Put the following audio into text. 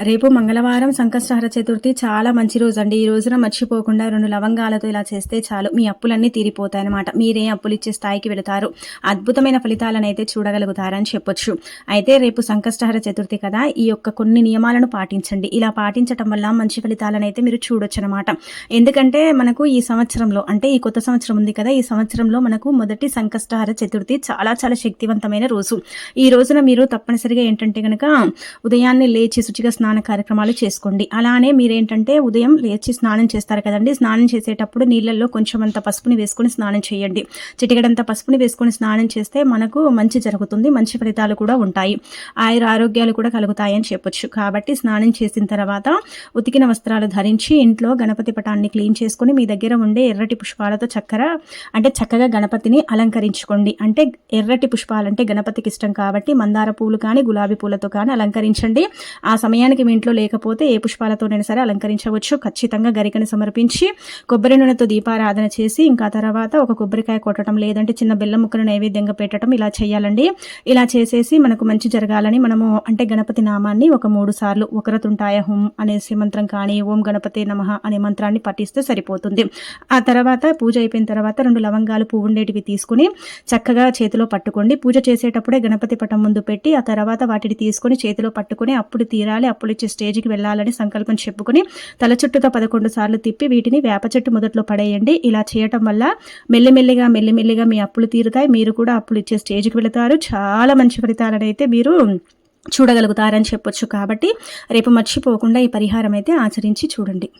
రేపు మంగళవారం సంకష్టహర చతుర్థి చాలా మంచి రోజు అండి ఈ రోజున మర్చిపోకుండా రెండు లవంగాలతో ఇలా చేస్తే చాలు. మీ అప్పులన్నీ తీరిపోతాయి అనమాట మీరే అప్పులు ఇచ్చే స్థాయికి వెళతారు. అద్భుతమైన ఫలితాలను అయితే చూడగలుగుతారని చెప్పొచ్చు. అయితే రేపు సంకష్టహర చతుర్థి కదా. ఈ యొక్క కొన్ని నియమాలను పాటించండి. ఇలా పాటించటం వల్ల మంచి ఫలితాలను అయితే మీరు చూడొచ్చు అనమాట ఎందుకంటే మనకు ఈ సంవత్సరంలో అంటే ఈ కొత్త సంవత్సరం ఉంది కదా. ఈ సంవత్సరంలో మనకు మొదటి సంకష్టహర చతుర్థి చాలా చాలా శక్తివంతమైన రోజు. ఈ రోజున మీరు తప్పనిసరిగా ఏంటంటే కనుక ఉదయాన్నే లేచి శుచిగా స్నాన కార్యక్రమాలు చేసుకోండి. అలానే మీరేంటంటే ఉదయం లేచి స్నానం చేస్తారు కదండి. స్నానం చేసేటప్పుడు నీళ్ళల్లో కొంచెం అంత పసుపుని వేసుకొని స్నానం చేయండి. చిటికడంత పసుపుని వేసుకొని స్నానం చేస్తే మనకు మంచి జరుగుతుంది. మంచి ఫలితాలు కూడా ఉంటాయి. ఆయుర ఆరోగ్యాలు కూడా కలుగుతాయని చెప్పొచ్చు. కాబట్టి స్నానం చేసిన తర్వాత ఉతికిన వస్త్రాలు ధరించి ఇంట్లో గణపతి పటాన్ని క్లీన్ చేసుకొని మీ దగ్గర ఉండే ఎర్రటి పుష్పాలతో చక్కర అంటే చక్కగా గణపతిని అలంకరించుకోండి. అంటే ఎర్రటి పుష్పాలంటే గణపతికి ఇష్టం కాబట్టి మందార పూలు కానీ గులాబీ పూలతో కానీ అలంకరించండి. ఆ సమయానికి సమయానికి మీ ఇంట్లో లేకపోతే ఏ పుష్పాలతోనైనా సరే అలంకరించవచ్చు. ఖచ్చితంగా గరికని సమర్పించి కొబ్బరి నూనెతో దీపారాధన చేసి ఇంకా తర్వాత ఒక కొబ్బరికాయ కొట్టడం లేదంటే చిన్న బెల్లం ముక్కను నైవేద్యంగా పెట్టడం ఇలా చేయాలండి. ఇలా చేసేసి మనకు మంచి జరగాలని మనము అంటే గణపతి నామాన్ని ఒక మూడు సార్లు ఒకరతుంటాయ హోం అనే మంత్రం కానీ ఓం గణపతి నమ అనే మంత్రాన్ని పఠిస్తే సరిపోతుంది. ఆ తర్వాత పూజ అయిపోయిన తర్వాత రెండు లవంగాలు పువ్వు ఉండేటివి తీసుకుని చక్కగా చేతిలో పట్టుకోండి. పూజ చేసేటప్పుడే గణపతి పటం ముందు పెట్టి ఆ తర్వాత వాటిని తీసుకొని చేతిలో పట్టుకుని అప్పుడు తీరాలి. అప్పుడు ఇచ్చే స్టేజ్కి వెళ్ళాలని సంకల్పం చెప్పుకుని తల చుట్టూతో పదకొండు సార్లు తిప్పి వీటిని వేప చెట్టు మొదట్లో పడేయండి. ఇలా చేయటం వల్ల మెల్లిమెల్లిగా మెల్లిమెల్లిగా మీ అప్పులు తీరుతాయి. మీరు కూడా అప్పులు ఇచ్చే స్టేజ్కి వెళతారు. చాలా మంచి ఫలితాలను అయితే మీరు చూడగలుగుతారని చెప్పొచ్చు. కాబట్టి రేపు మర్చిపోకుండా ఈ పరిహారం అయితే ఆచరించి చూడండి.